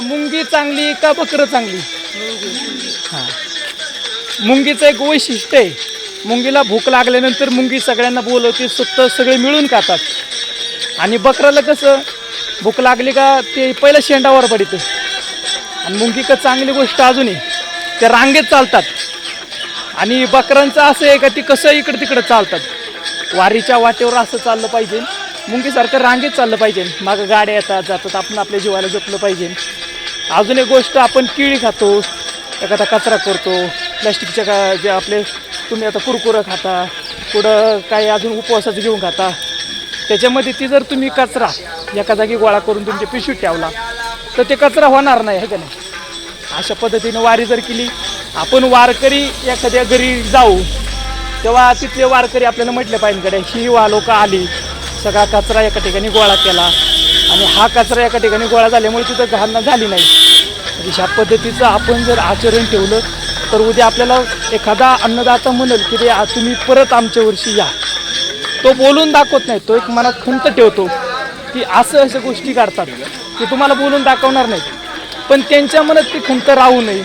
मुंगी चांगली का बकरं चांगली? हा. मुंगीचं एक वैशिष्ट्य आहे. मुंगीला भूक लागल्यानंतर मुंगी सगळ्यांना बोलवते स्वतः सगळे मिळून खातात. आणि बकराला कसं भूक लागली का ते पहिलं शेंडावर पडितं. आणि मुंगी का चांगली गोष्ट अजूनही ते रांगेत चालतात. आणि बकरांचं असं आहे का ती कसं इकडं तिकडं चालतात. वारीच्या वाटेवर असं चाललं पाहिजे. मुंगीसारखं रांगेत चाललं पाहिजे. मागं गाड्या येतात जातात आपण आपल्या जीवाला जपलं पाहिजे. अजून एक गोष्ट आपण केळी खातो. एखादा कचरा करतो. प्लॅस्टिकच्या का जे आपले तुम्ही आता कुरकुरं खाता कुठं काही अजून उपवासाचं घेऊन खाता त्याच्यामध्ये ती जर तुम्ही कचरा एका जागी गोळा करून तुमच्या पिशवीत ठेवला तर ते कचरा होणार नाही आहे का नाही? अशा पद्धतीनं वारी जर केली आपण वारकरी एखाद्या घरी जाऊ तेव्हा तिथले वारकरी आपल्याला म्हटलं पाहिजे ही वा लोक आली सगळा कचरा एका ठिकाणी गोळा केला आणि हा कचरा एका ठिकाणी गोळा झाल्यामुळे तिथं घालणं झाली नाही. म्हणजे ह्या पद्धतीचं आपण जर आचरण ठेवलं तर उद्या आपल्याला एखादा अन्नदाता म्हणेल की रे तुम्ही परत आमच्या वर्षी या. तो बोलून दाखवत नाही. तो एक मनात खंत ठेवतो की असं अशा गोष्टी काढतात की तुम्हाला बोलून दाखवणार नाहीत. पण त्यांच्या मनात ती खंत राहू नये.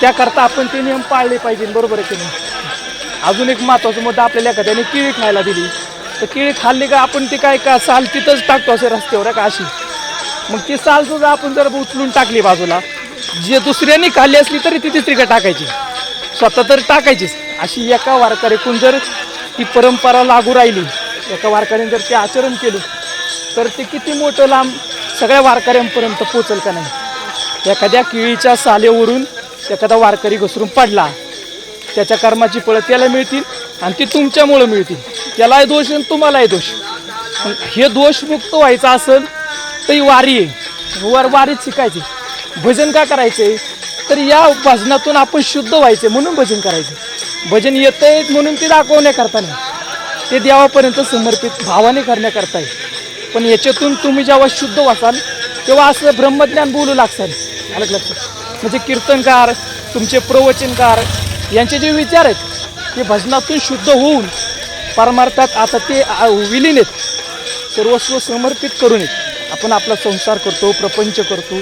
त्याकरता आपण ते नियम पाळले पाहिजे. बरोबर आहे की नाही? अजून एक महत्त्वाचा मुद्दा आपल्याला एखाद्याने केळी खायला दिली. तर केळी खाल्ली का आपण ती काय का साल तिथंच टाकतो असे रस्त्यावर का अशी? मग ती साल सुद्धा आपण जर उचलून टाकली बाजूला जे दुसऱ्यांनी खाल्ली असली तरी ती तिसरीकडे टाकायची. स्वतः तर टाकायचीच. अशी एका वारकऱ्याकून जर ती परंपरा लागू राहिली एका वारकऱ्याने जर ते आचरण केलं तर ते किती मोठं लांब सगळ्या वारकऱ्यांपर्यंत पोचल का नाही? एखाद्या केळीच्या सालेवरून एखादा वारकरी घसरून पडला त्याच्या कर्माची फळं त्याला मिळतील आणि ती तुमच्यामुळं मिळतील. त्यालाही दोष आणि तुम्हालाही दोष. पण हे दोषमुक्त व्हायचं असेल तर ही वारी आहे. वर वारीच शिकायची. भजन का करायचं? आहे तर या भजनातून आपण शुद्ध व्हायचे म्हणून भजन करायचे. भजन येतंय म्हणून ते दाखवण्याकरता नाही. ते देवापर्यंत समर्पित भावाने करण्याकरता आहे. पण याच्यातून तुम्ही जेव्हा शुद्ध व्हाल तेव्हा असं ब्रह्मज्ञान बोलू लागसाल. आलं लक्षात? म्हणजे कीर्तनकार तुमचे प्रवचनकार यांचे जे विचार आहेत ते भजनातून शुद्ध होऊन परमार्थात आता ते विलीन आहेत. सर्वस्व समर्पित करून येत आपण आपला संसार करतो प्रपंच करतो.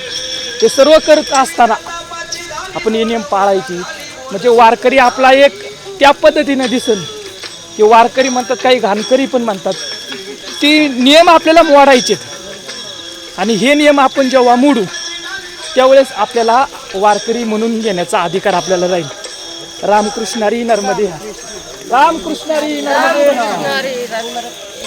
ते सर्व करत असताना आपण हे नियम पाळायची. म्हणजे वारकरी आपला एक त्या पद्धतीनं दिसेल की वारकरी म्हणतात काही घाणकरी पण म्हणतात. ती नियम आपल्याला मोडायचेत आणि हे नियम आपण जेव्हा मोडू त्यावेळेस आपल्याला वारकरी म्हणून घेण्याचा अधिकार आपल्याला राहील. रामकृष्णारी नर्मदे. रामकृष्णारी नर्मदे.